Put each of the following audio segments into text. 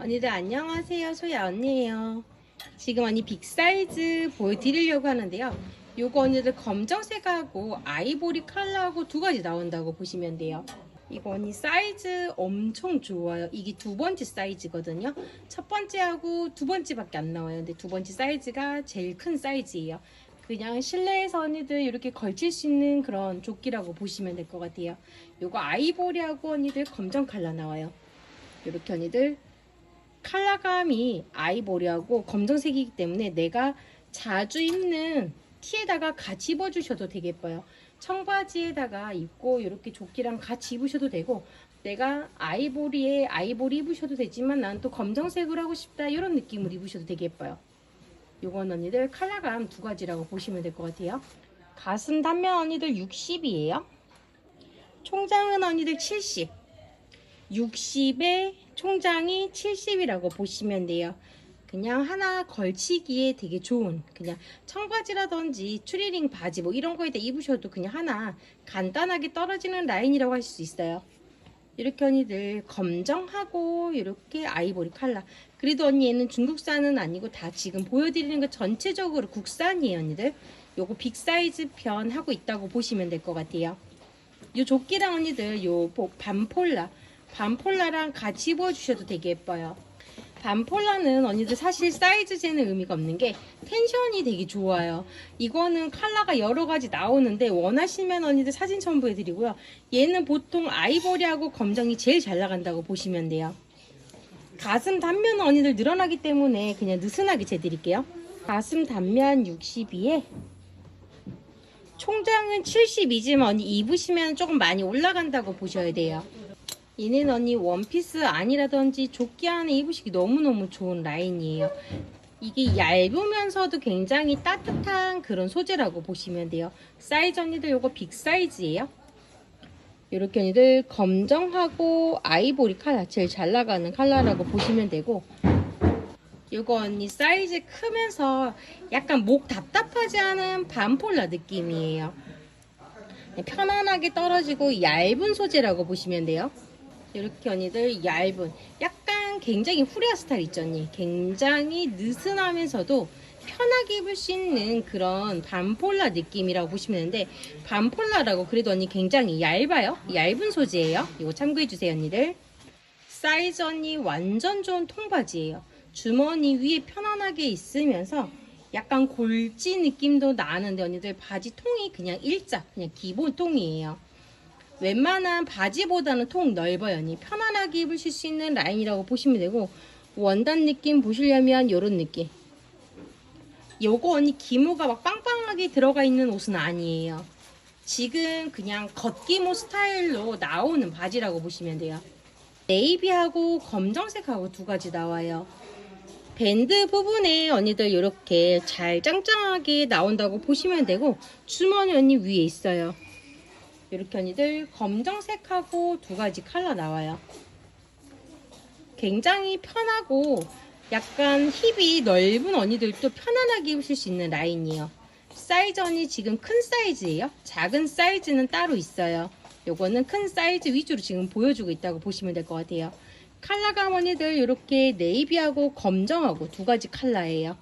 언니들 안녕하세요. 소야 언니예요. 지금 언니 빅사이즈 보여드리려고 하는데요. 요거 언니들 검정색하고 아이보리 컬러하고 두 가지 나온다고 보시면 돼요. 이거 언니 사이즈 엄청 좋아요. 이게 두 번째 사이즈거든요. 첫 번째하고 두 번째밖에 안 나와요. 근데 두 번째 사이즈가 제일 큰 사이즈예요. 그냥 실내에서 언니들 이렇게 걸칠 수 있는 그런 조끼라고 보시면 될 것 같아요. 요거 아이보리하고 언니들 검정 컬러 나와요. 이렇게 언니들 컬러감이 아이보리하고 검정색이기 때문에 내가 자주 입는 티에다가 같이 입어주셔도 되게 예뻐요. 청바지에다가 입고 이렇게 조끼랑 같이 입으셔도 되고 내가 아이보리에 아이보리 입으셔도 되지만 난 또 검정색으로 하고 싶다 이런 느낌으로 입으셔도 되게 예뻐요. 요건 언니들 컬러감 두 가지라고 보시면 될 것 같아요. 가슴 단면 언니들 60이에요. 총장은 언니들 70. 60에 총장이 70이라고 보시면 돼요. 그냥 하나 걸치기에 되게 좋은 그냥 청바지라든지 추리닝 바지 뭐 이런 거에다 입으셔도 그냥 하나 간단하게 떨어지는 라인이라고 할 수 있어요. 이렇게 언니들 검정하고 이렇게 아이보리 컬러. 그래도 언니 얘는 중국산은 아니고 다 지금 보여드리는 거 전체적으로 국산이에요 언니들. 요거 빅 사이즈 편 하고 있다고 보시면 될 것 같아요. 요 조끼랑 언니들 요 보- 반폴라 반폴라랑 같이 입어주셔도 되게 예뻐요. 반폴라는 언니들 사실 사이즈 재는 의미가 없는 게 텐션이 되게 좋아요. 이거는 컬러가 여러 가지 나오는데 원하시면 언니들 사진 첨부해드리고요. 얘는 보통 아이보리하고 검정이 제일 잘 나간다고 보시면 돼요. 가슴 단면은 언니들 늘어나기 때문에 그냥 느슨하게 재드릴게요. 가슴 단면 62에 총장은 72지만 언니 입으시면 조금 많이 올라간다고 보셔야 돼요. 얘는 언니 원피스 아니라든지 조끼 안에 입으시기 너무너무 좋은 라인이에요. 이게 얇으면서도 굉장히 따뜻한 그런 소재라고 보시면 돼요. 사이즈 언니들 요거 빅 사이즈예요. 이렇게 언니들 검정하고 아이보리 컬러 제일 잘 나가는 컬러라고 보시면 되고 요거 언니 사이즈 크면서 약간 목 답답하지 않은 반폴라 느낌이에요. 편안하게 떨어지고 얇은 소재라고 보시면 돼요. 이렇게 언니들 얇은 약간 굉장히 후레아 스타일 있죠 언니? 굉장히 느슨하면서도 편하게 입을 수 있는 그런 반폴라 느낌이라고 보시면 되는데 반폴라라고 그래도 언니 굉장히 얇아요? 얇은 소재예요? 이거 참고해 주세요 언니들. 사이즈 언니 완전 좋은 통바지예요. 주머니 위에 편안하게 있으면서 약간 골지 느낌도 나는데 언니들 바지 통이 그냥 일자 그냥 기본 통이에요 웬만한 바지보다는 통 넓어요. 편안하게 입으실 수 있는 라인이라고 보시면 되고 원단 느낌 보시려면 이런 느낌. 요거 언니 기모가 막 빵빵하게 들어가 있는 옷은 아니에요. 지금 그냥 겉기모 스타일로 나오는 바지라고 보시면 돼요. 네이비하고 검정색하고 두 가지 나와요. 밴드 부분에 언니들 이렇게 잘 짱짱하게 나온다고 보시면 되고 주머니 언니 위에 있어요. 이렇게 언니들 검정색하고 두 가지 컬러 나와요. 굉장히 편하고 약간 힙이 넓은 언니들도 편안하게 입으실 수 있는 라인이에요. 사이즈 언니 지금 큰 사이즈예요. 작은 사이즈는 따로 있어요. 요거는 큰 사이즈 위주로 지금 보여주고 있다고 보시면 될 것 같아요. 컬러감 언니들 이렇게 네이비하고 검정하고 두 가지 컬러예요.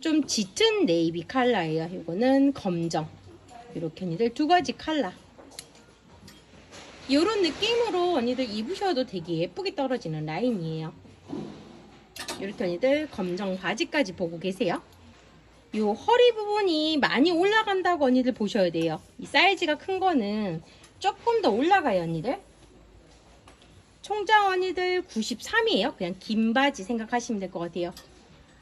좀 짙은 네이비 컬러예요. 요거는 검정. 이렇게 언니들 두 가지 컬러. 이런 느낌으로 언니들 입으셔도 되게 예쁘게 떨어지는 라인이에요. 이렇게 언니들 검정 바지까지 보고 계세요. 요 허리 부분이 많이 올라간다고 언니들 보셔야 돼요. 이 사이즈가 큰 거는 조금 더 올라가요, 언니들. 총장 언니들 93이에요. 그냥 긴 바지 생각하시면 될 것 같아요.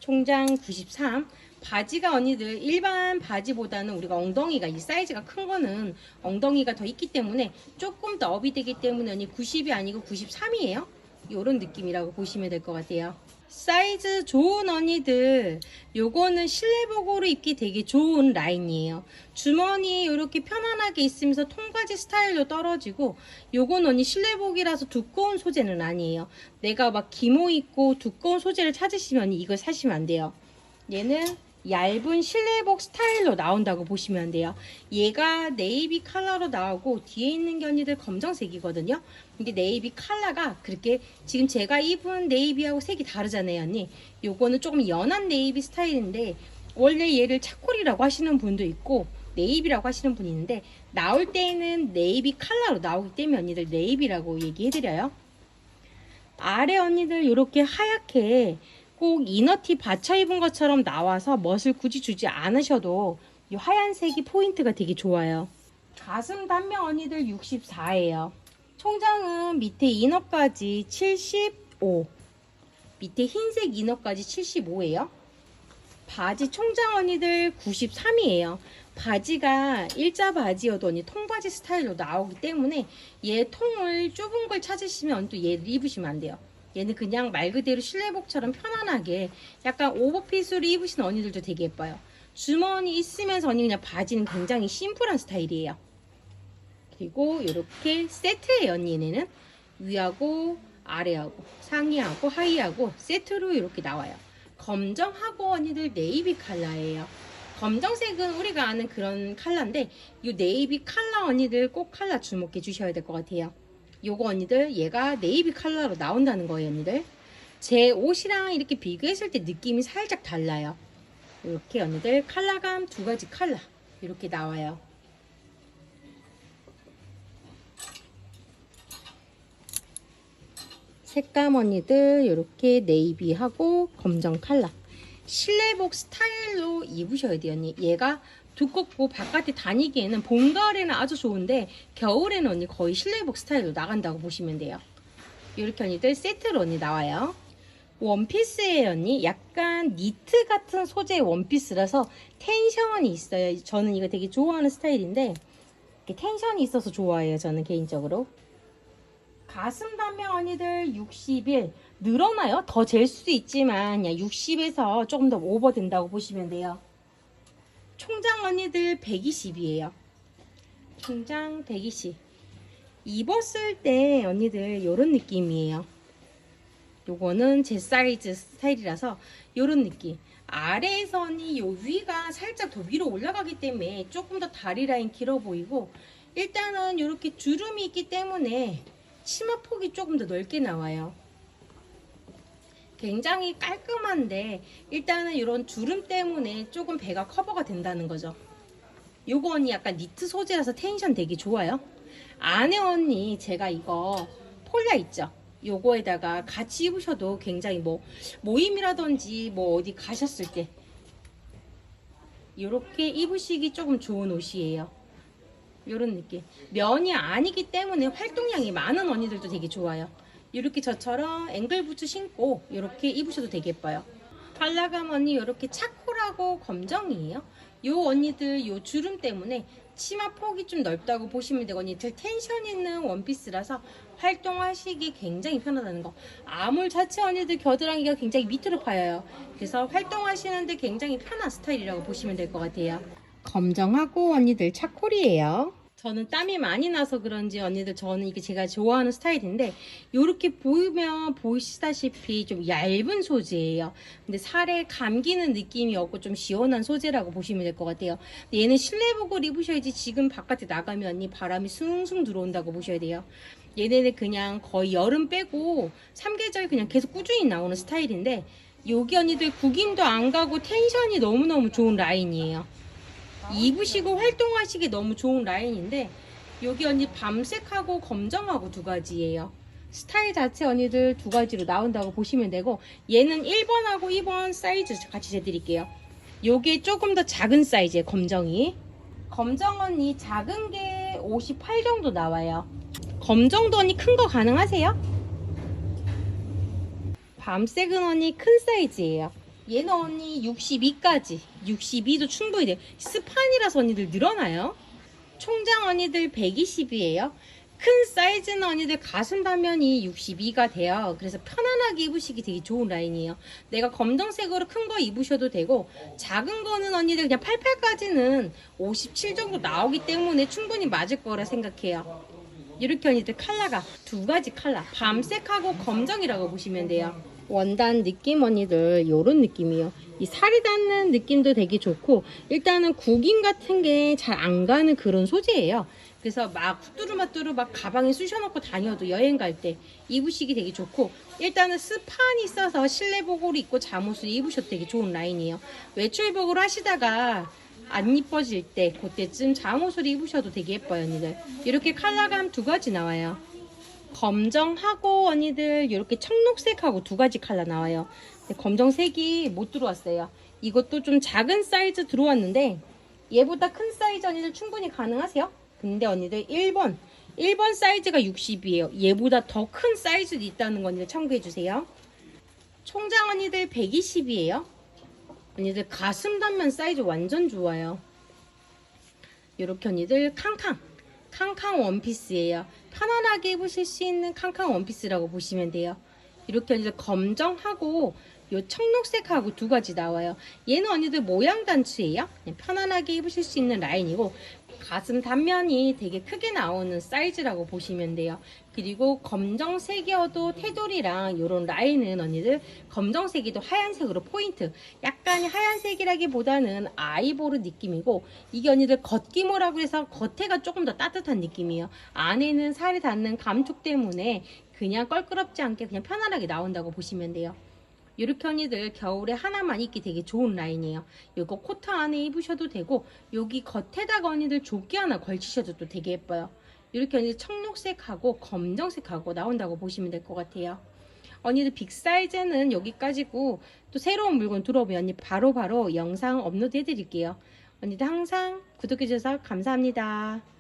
총장 93. 바지가 언니들 일반 바지보다는 우리가 엉덩이가 이 사이즈가 큰 거는 엉덩이가 더 있기 때문에 조금 더 업이 되기 때문에 언니 90이 아니고 93이에요. 이런 느낌이라고 보시면 될 것 같아요. 사이즈 좋은 언니들 요거는 실내복으로 입기 되게 좋은 라인이에요. 주머니 이렇게 편안하게 있으면서 통바지 스타일로 떨어지고 요건 언니 실내복이라서 두꺼운 소재는 아니에요. 내가 막 기모 있고 두꺼운 소재를 찾으시면 이걸 사시면 안 돼요. 얘는 얇은 실내복 스타일로 나온다고 보시면 돼요. 얘가 네이비 컬러로 나오고 뒤에 있는 게 언니들 검정색이거든요. 이게 네이비 컬러가 그렇게 지금 제가 입은 네이비하고 색이 다르잖아요, 언니. 요거는 조금 연한 네이비 스타일인데 원래 얘를 차콜이라고 하시는 분도 있고 네이비라고 하시는 분이 있는데 나올 때는 네이비 컬러로 나오기 때문에 언니들 네이비라고 얘기해드려요. 아래 언니들 이렇게 하얗게 꼭 이너티 받쳐 입은 것처럼 나와서 멋을 굳이 주지 않으셔도 이 하얀색이 포인트가 되게 좋아요. 가슴 단면 언니들 64예요. 총장은 밑에 이너까지 75. 밑에 흰색 이너까지 75예요. 바지 총장 언니들 93이에요. 바지가 일자 바지여도 언니 통바지 스타일로 나오기 때문에 얘 통을 좁은 걸 찾으시면 또 얘를 입으시면 안 돼요. 얘는 그냥 말 그대로 실내복처럼 편안하게 약간 오버핏으로 입으시는 언니들도 되게 예뻐요. 주머니 있으면서 언니 그냥 바지는 굉장히 심플한 스타일이에요. 그리고 이렇게 세트예요 언니 얘네는 위하고 아래하고 상의하고 하의하고 세트로 이렇게 나와요. 검정하고 언니들 네이비 컬러예요. 검정색은 우리가 아는 그런 컬러인데 이 네이비 컬러 언니들 꼭 컬러 주목해 주셔야 될 것 같아요. 요거 언니들 얘가 네이비 컬러로 나온다는 거예요 언니들. 제 옷이랑 이렇게 비교했을 때 느낌이 살짝 달라요. 이렇게 언니들 컬러감 두 가지 컬러 이렇게 나와요. 색감 언니들 이렇게 네이비하고 검정 컬러 실내복 스타일로 입으셔야 돼요 언니 얘가 두껍고 바깥에 다니기에는 봄 가을에는 아주 좋은데 겨울에는 언니 거의 실내복 스타일로 나간다고 보시면 돼요. 이렇게 언니들 세트로 언니 나와요. 원피스예요 언니 약간 니트 같은 소재의 원피스라서 텐션이 있어요. 저는 이거 되게 좋아하는 스타일인데 텐션이 있어서 좋아해요 저는 개인적으로. 가슴 단면 언니들 61 늘어나요? 더 잴 수도 있지만 60에서 조금 더 오버 된다고 보시면 돼요. 총장 언니들 120이에요. 총장 120. 입었을 때 언니들 이런 느낌이에요. 요거는 제 사이즈 스타일이라서 이런 느낌. 아래에서 언니 요 위가 살짝 더 위로 올라가기 때문에 조금 더 다리 라인 길어 보이고 일단은 이렇게 주름이 있기 때문에 치마 폭이 조금 더 넓게 나와요. 굉장히 깔끔한데 일단은 이런 주름 때문에 조금 배가 커버가 된다는 거죠. 요거 언니 약간 니트 소재라서 텐션 되게 좋아요. 안에 언니 제가 이거 폴라 있죠? 요거에다가 같이 입으셔도 굉장히 뭐 모임이라든지 뭐 어디 가셨을 때 이렇게 입으시기 조금 좋은 옷이에요. 이런 느낌. 면이 아니기 때문에 활동량이 많은 언니들도 되게 좋아요. 이렇게 저처럼 앵글 부츠 신고 이렇게 입으셔도 되게 예뻐요. 발라감 언니 이렇게 차콜하고 검정이에요. 요 언니들 요 주름 때문에 치마 폭이 좀 넓다고 보시면 되고 언니들 텐션 있는 원피스라서 활동하시기 굉장히 편하다는 거. 아물 자체 언니들 겨드랑이가 굉장히 밑으로 파여요. 그래서 활동하시는데 굉장히 편한 스타일이라고 보시면 될 것 같아요. 검정하고 언니들 차콜이에요. 저는 땀이 많이 나서 그런지 언니들 저는 이게 제가 좋아하는 스타일인데 이렇게 보이면 보이시다시피 좀 얇은 소재예요. 근데 살에 감기는 느낌이 없고 좀 시원한 소재라고 보시면 될 것 같아요. 얘는 실내복을 입으셔야지 지금 바깥에 나가면 언니 바람이 숭숭 들어온다고 보셔야 돼요. 얘네는 그냥 거의 여름 빼고 3계절 그냥 계속 꾸준히 나오는 스타일인데 여기 언니들 구김도 안 가고 텐션이 너무너무 좋은 라인이에요. 입으시고 활동하시기 너무 좋은 라인인데 여기 언니 밤색하고 검정하고 두 가지예요. 스타일 자체 언니들 두 가지로 나온다고 보시면 되고 얘는 1번하고 2번 사이즈 같이 재드릴게요. 요게 조금 더 작은 사이즈의 검정이 검정 언니 작은 게 58 정도 나와요. 검정도 언니 큰 거 가능하세요? 밤색은 언니 큰 사이즈예요. 얘는 언니 62까지 62도 충분히 돼요. 스판이라서 언니들 늘어나요. 총장 언니들 120이에요. 큰 사이즈는 언니들 가슴 단면이 62가 돼요. 그래서 편안하게 입으시기 되게 좋은 라인이에요. 내가 검정색으로 큰 거 입으셔도 되고 작은 거는 언니들 그냥 88까지는 57 정도 나오기 때문에 충분히 맞을 거라 생각해요. 이렇게 언니들 컬러가 두 가지 컬러 밤색하고 검정이라고 보시면 돼요 원단 느낌 언니들 요런 느낌이에요. 이 살이 닿는 느낌도 되게 좋고 일단은 구김 같은 게 잘 안 가는 그런 소재예요. 그래서 막 후뚜루마뚜루 막 가방에 쑤셔놓고 다녀도 여행 갈 때 입으시기 되게 좋고 일단은 스판이 있어서 실내복으로 입고 잠옷을 입으셔도 되게 좋은 라인이에요. 외출복으로 하시다가 안 이뻐질 때 그때쯤 잠옷을 입으셔도 되게 예뻐요 언니들. 이렇게 컬러가 한두 가지 나와요. 검정하고 언니들 이렇게 청록색하고 두 가지 컬러 나와요. 검정색이 못 들어왔어요. 이것도 좀 작은 사이즈 들어왔는데 얘보다 큰 사이즈 언니들 충분히 가능하세요? 근데 언니들 1번 1번 사이즈가 60이에요. 얘보다 더 큰 사이즈도 있다는 거 언니들 참고해 주세요. 총장 언니들 120이에요. 언니들 가슴 단면 사이즈 완전 좋아요. 이렇게 언니들 캉캉 캉캉 원피스예요. 편안하게 입으실 수 있는 캉캉 원피스라고 보시면 돼요. 이렇게 언니들 검정하고 요 청록색하고 두 가지 나와요. 얘는 언니들 모양 단추예요. 편안하게 입으실 수 있는 라인이고 가슴 단면이 되게 크게 나오는 사이즈라고 보시면 돼요. 그리고 검정색이어도 테두리랑 이런 라인은 언니들 검정색이도 하얀색으로 포인트. 약간 하얀색이라기보다는 아이보르 느낌이고 이게 언니들 겉기모라고 해서 겉에가 조금 더 따뜻한 느낌이에요. 안에는 살이 닿는 감촉 때문에 그냥 껄끄럽지 않게 그냥 편안하게 나온다고 보시면 돼요. 이렇게 언니들 겨울에 하나만 입기 되게 좋은 라인이에요. 이거 코트 안에 입으셔도 되고 여기 겉에다가 언니들 조끼 하나 걸치셔도 또 되게 예뻐요. 이렇게 언니들 청록색하고 검정색하고 나온다고 보시면 될 것 같아요. 언니들 빅 사이즈는 여기까지고 또 새로운 물건 들어오면 언니 바로바로 영상 업로드 해드릴게요. 언니들 항상 구독해주셔서 감사합니다.